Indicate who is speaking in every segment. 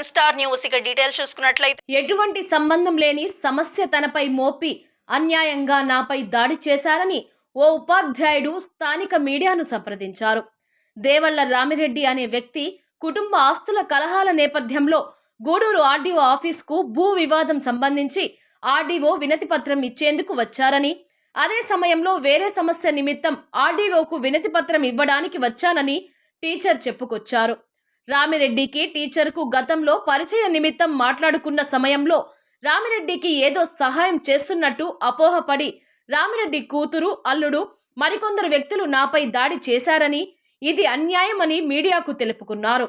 Speaker 1: One star news. ఇక details చూసుకున్నట్లయితే
Speaker 2: ఎటువంటి సంబంధం లేని సమస్య తనపై మోపి అన్యాయంగా నాపై దాడి చేశారని ఓ ఉపాధ్యాయుడు స్థానిక మీడియాను సంప్రదించారు. దేవళ్ళ రామిరెడ్డి అనే వ్యక్తి కుటుంబ ఆస్తుల కలహాల నేపథ్యంలో గూడూరు ఆర్డీఓ ఆఫీస్కు భూ వివాదం సంబంధించి ఆర్డీఓ వినతి పత్రం ఇచ్చేందుకు వచ్చారని అదే సమయంలో వేరే సమస్య నిమిత్తం ఆర్డీఓకు వినతి పత్రం ఇవ్వడానికి వచ్చానని టీచర్ చెప్పుకొచ్చారు. రామిరెడ్డికి టీచర్కు గతంలో పరిచయ నిమిత్తం మాట్లాడుకున్న సమయంలో రామిరెడ్డికి ఏదో సహాయం చేస్తున్నట్టు అపోహపడి రామిరెడ్డి కూతురు అల్లుడు మరికొందరు వ్యక్తులు నాపై దాడి చేశారని ఇది అన్యాయమని మీడియాకు తెలుపుకున్నారు.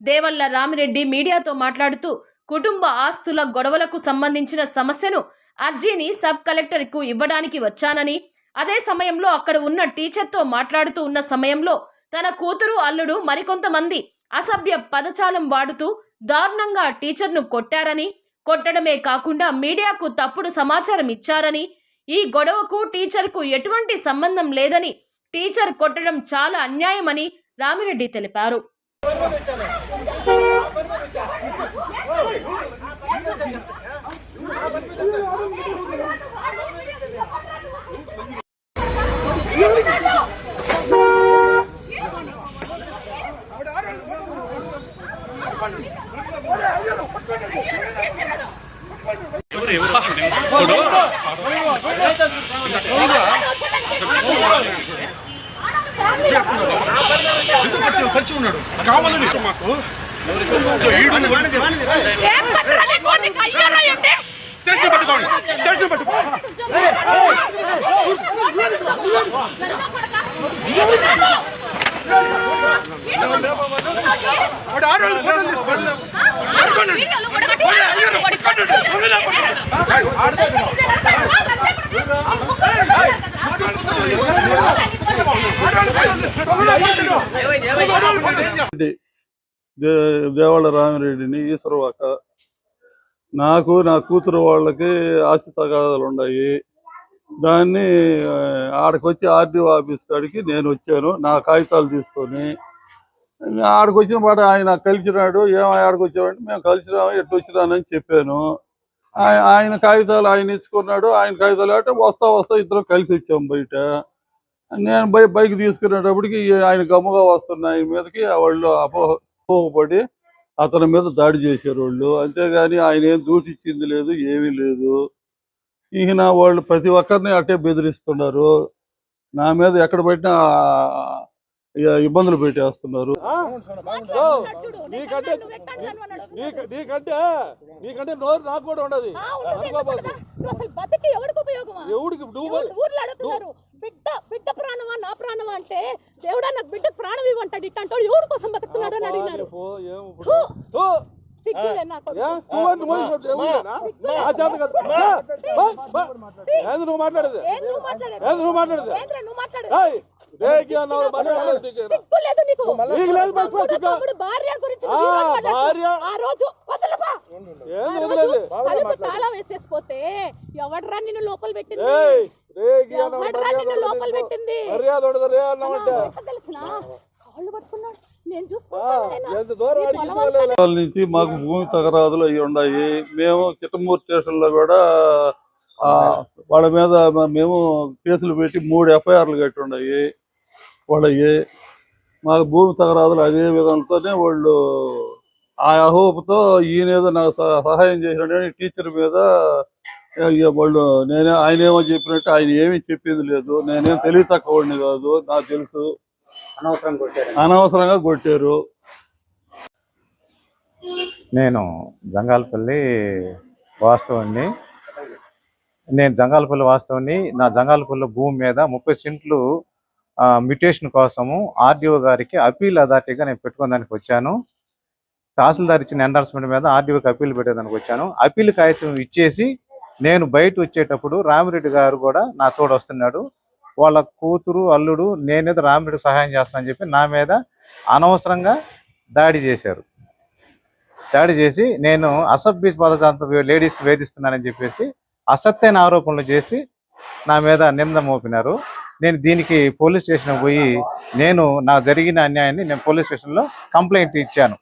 Speaker 2: దేవల్ల రామిరెడ్డి మీడియాతో మాట్లాడుతూ కుటుంబ ఆస్తుల గొడవలకు సంబంధించిన సమస్యను అర్జీని సబ్ కలెక్టర్కు ఇవ్వడానికి వచ్చానని అదే సమయంలో అక్కడ ఉన్న టీచర్తో మాట్లాడుతూ ఉన్న సమయంలో తన కూతురు అల్లుడు మరికొంతమంది అసభ్య పదచాలం వాడుతూ దారుణంగా టీచర్ను కొట్టారని కొట్టడమే కాకుండా మీడియాకు తప్పుడు సమాచారం ఇచ్చారని ఈ గొడవకు టీచర్కు ఎటువంటి సంబంధం లేదని టీచర్ కొట్టడం చాలా అన్యాయమని రామిరెడ్డి తెలిపారు.
Speaker 3: పరిచయం ఉన్నాడు కావాలని మాకు స్టేషన్ పట్టుకోండి స్టేషన్ పట్టుకోండి
Speaker 4: దేవాళ్ళ రామిరెడ్డిని ఈశ్వరవాక. నాకు నా కూతురు వాళ్ళకి ఆస్తి తగాదాలు ఉన్నాయి. దాన్ని ఆడకొచ్చి ఆడకి ఆర్డీఓ ఆఫీస్ కాడికి నేను వచ్చాను. నా కాగితాలు తీసుకొని ఆడకొచ్చిన వచ్చిన ఆయన కలిసినాడు. ఏమో ఆడకి వచ్చామంటే మేము కలిసినాము ఎట్టు వచ్చినానని చెప్పాను ఆయన కాగితాలు ఆయన ఇచ్చుకున్నాడు. ఆయన కాగితాలు అంటే వస్తా వస్తా ఇద్దరం కలిసి వచ్చాము బయట. నేను బై బైక్ తీసుకునేటప్పటికి ఆయన గమ్ముగా వస్తున్న ఆయన మీదకి వాళ్ళు అపోహ అపోహపడి అతని మీద దాడి చేశారు వాళ్ళు. అంతేగాని ఆయన ఏం దూటిచ్చింది లేదు ఏమీ లేదు. ఈయన వాళ్ళు ప్రతి ఒక్కరిని అట్టే బెదిరిస్తున్నారు. నా మీద ఎక్కడ పెట్టినా ఇబ్బందులు పెట్టేస్తున్నారు.
Speaker 5: నీకంటే నీక- నీకంటే నీకంటే నోరు నాకు కూడా ఉండదు. ఎవడికి
Speaker 6: బిడ్డ బిడ్డ ప్రాణమా నా ప్రాణమా అంటే దేవుడా నాకు బిడ్డ ప్రాణం ఇవ్వంటాడు. ఇట్టంటాడు ఎవరి కోసం బతుకుతున్నాడు అని అడిగినారు.
Speaker 5: నువ్వు మాట్లాడేది?
Speaker 6: నువ్వు మాట్లాడేది? వేసేసిపోతే ఎవడ్రా నిన్ను లోపల పెట్టింది? ఎవడ్రా నిన్ను లోపల. పెట్టింది? తెలిసిన? కాళ్ళు పట్టుకున్నాడు. నేను చూసుకుంటాను
Speaker 4: నుంచి మాకు భూమి తగరాదులు అవి ఉన్నాయి. మేము చిట్టమూరు స్టేషన్లో కూడా ఆ, వాళ్ళ మీద మేము కేసులు పెట్టి మూడు ఎఫ్ఐఆర్లు కట్టి ఉన్నాయి. వాళ్ళవి మాకు భూమి తగరాదులు అదే విధంతోనే వాళ్ళు ఆ అహోపుతో ఈయన ఏదో నాకు సహ- సహాయం చేసినాడని టీచర్ మీద వాళ్ళు నేనే ఆయన ఏమో చెప్పినట్టు ఆయన ఏమీ చెప్పింది లేదు. నేనేం తెలివి తక్కువని కాదు నాకు తెలుసు. అనవసరంగా కొట్టారు.
Speaker 7: నేను జంగాలపల్లి వాస్తవాన్ని నేను జంగాలపల్లి వాస్తవాన్ని నా జంగాలపల్లి భూమి మీద ముప్పై సెంట్లు ఆ, మ్యుటేషన్ కోసము ఆర్డీఓ గారికి అపీల్ అథారిటీగా నేను పెట్టుకోవడానికి వచ్చాను. తహసీల్దార్ ఇచ్చిన ఎండార్స్మెంట్ మీద ఆర్డీఓకి అప్పీల్ పెట్టేదానికి వచ్చాను. అప్పీల్ కాగితం ఇచ్చేసి నేను బయట వచ్చేటప్పుడు రామిరెడ్డి గారు కూడా నా తోడు వస్తున్నాడు. వాళ్ళ కూతురు అల్లుడు నేనేదో రామిరెడ్డి సహాయం చేస్తానని చెప్పి నా మీద అనవసరంగా దాడి చేశారు. దాడి చేసి నేను అసభ్య పదజాంత లేడీస్ వేధిస్తున్నానని చెప్పేసి అసత్యమైన ఆరోపణలు చేసి నా మీద నింద మోపినారు. నేను దీనికి పోలీస్ స్టేషన్ పోయి నేను నా జరిగిన అన్యాయాన్ని నేను పోలీస్ స్టేషన్లో కంప్లైంట్ ఇచ్చాను.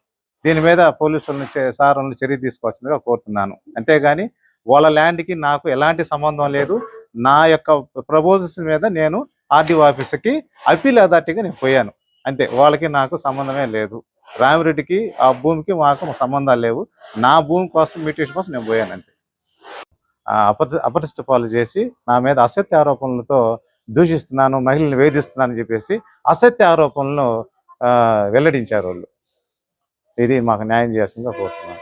Speaker 7: దీని మీద పోలీసులను చే- సార్లను చర్య తీసుకోవాల్సిందిగా కోరుతున్నాను. అంతేగాని వాళ్ళ ల్యాండ్కి నాకు ఎలాంటి సంబంధం లేదు. నా యొక్క ప్రపోజల్స్ మీద నేను ఆర్డీఓ ఆఫీస్కి అప్పీల్ అథారిటీగా నేను పోయాను. అంతే వాళ్ళకి నాకు సంబంధమే లేదు. రామిరెడ్డికి ఆ భూమికి మాకు సంబంధాలు లేవు. నా భూమి కోసం మ్యూటేషన్ కోసం నేను పోయాను అంతే. అపరి అపరిష్ట పాలు చేసి నా మీద అసత్య ఆరోపణలతో దూషిస్తున్నాను మహిళల్ని వేధిస్తున్నాను అని చెప్పేసి అసత్య ఆరోపణలను ఆ, వెల్లడించారు వాళ్ళు. ఇది మాకు న్యాయం చేయాల్సిందిగా కోరుతున్నాను.